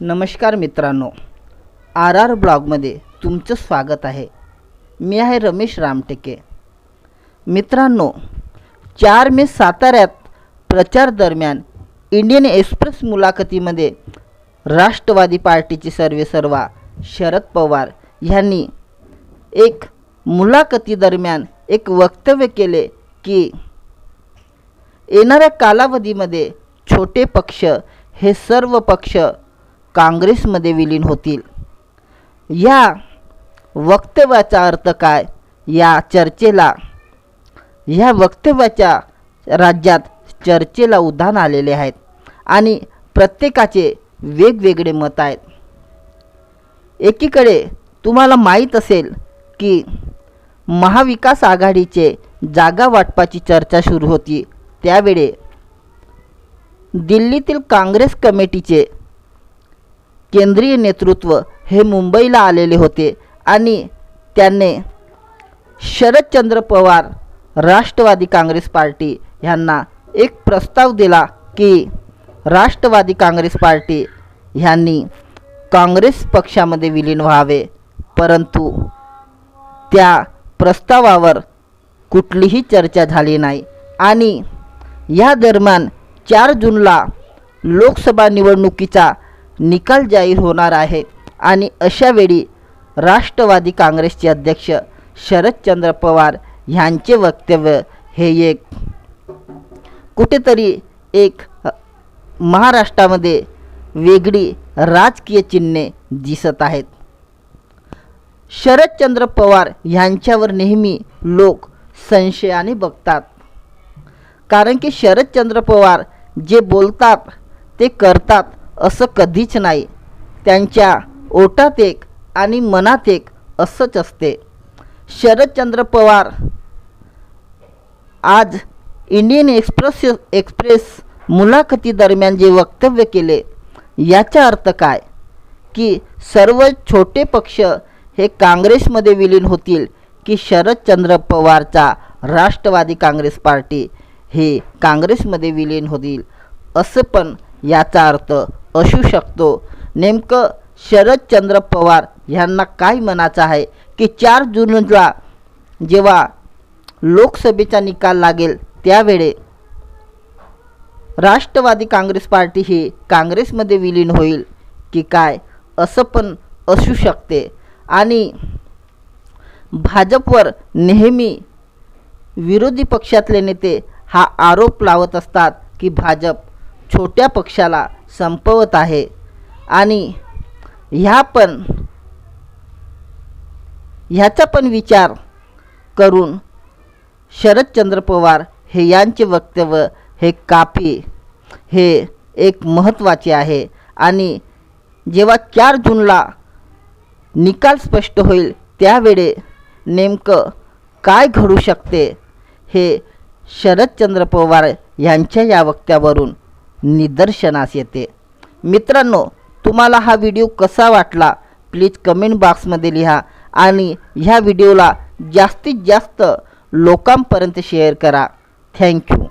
नमस्कार मित्रांनो R R ब्लॉगमध्ये तुमचं स्वागत आहे. मी आहे रमेश रामटेके. मित्रांनो चार मे साताऱ्यात प्रचार दरम्यान इंडियन एक्सप्रेस मुलाखतीमध्ये राष्ट्रवादी पार्टीचे सर्वेसर्वा शरद पवार यांनी एक मुलाखतीदरम्यान एक वक्तव्य केले की येणाऱ्या कालावधीमध्ये छोटे पक्ष हे सर्व पक्ष काँग्रेसमध्ये विलीन होतील. या वक्तव्याचा अर्थ काय? या चर्चेला ह्या वक्तव्याच्या राज्यात चर्चेला उधाण आलेले आहेत आणि प्रत्येकाचे वेगवेगळे मत आहेत. एकीकडे तुम्हाला माहीत असेल की महाविकास आघाडीचे जागा वाटपाची चर्चा सुरू होती. त्यावेळे दिल्लीतील काँग्रेस कमिटीचे केंद्रीय नेतृत्व हे मुंबईला आलेले होते आणि त्यांनी शरदचंद्र पवार राष्ट्रवादी काँग्रेस पार्टी ह्यांना एक प्रस्ताव दिला की राष्ट्रवादी काँग्रेस पार्टी ह्यांनी काँग्रेस पक्षामध्ये विलीन व्हावे. परंतु त्या प्रस्तावावर कुठलीही चर्चा झाली नाही. आणि या दरम्यान चार जूनला लोकसभा निवडणुकीचा निकाल जाहीर होणार आहे. आणि अशावेळी राष्ट्रवादी काँग्रेसचे अध्यक्ष शरदचंद्र पवार ह्यांचे वक्तव्य हे एक कुठेतरी एक महाराष्ट्रामध्ये वेगळी राजकीय चिन्हे दिसत आहेत. शरदचंद्र पवार ह्यांच्यावर नेहमी लोक संशयाने बघतात. कारण की शरदचंद्र पवार जे बोलतात ते करतात असं कधीच नाही. त्यांच्या ओटात एक आणि मनात एक असंच असते. शरदचंद्र पवार आज इंडियन एक्सप्रेस एक्सप्रेस मुलाखतीदरम्यान जे वक्तव्य केले याचा अर्थ काय? की सर्व छोटे पक्ष हे काँग्रेसमध्ये विलीन होतील की शरदचंद्र पवारचा राष्ट्रवादी काँग्रेस पार्टी हे काँग्रेसमध्ये विलीन होतील असं पण याचा अर्थ असू शकतो. नेमकं शरदचंद्र पवार ह्यांना काय म्हणायचं आहे की चार जूनला जेव्हा लोकसभेचा निकाल लागेल त्यावेळे राष्ट्रवादी काँग्रेस पार्टी ही काँग्रेसमध्ये विलीन होईल की काय असं पण असू शकते. आणि भाजपवर नेहमी विरोधी पक्षातले नेते हा आरोप लावत असतात की भाजप छोट्या पक्षाला संपवत आहे. आणि ह्या पण ह्याचा पण विचार करून शरदचंद्र पवार हे यांचे वक्तव्य हे कापी हे एक महत्त्वाचे आहे. आणि जेव्हा चार जूनला निकाल स्पष्ट होईल त्यावेळे नेमकं काय घडू शकते हे शरदचंद्र पवार यांच्या या वक्त्यावरून निदर्शनास येते. मित्रांनो तुम्हाला हा व्हिडिओ कसा वाटला? प्लीज कमेंट बॉक्समध्ये लिहा आणि ह्या व्हिडिओला जास्तीत जास्त लोकांपर्यंत शेअर करा. थँक्यू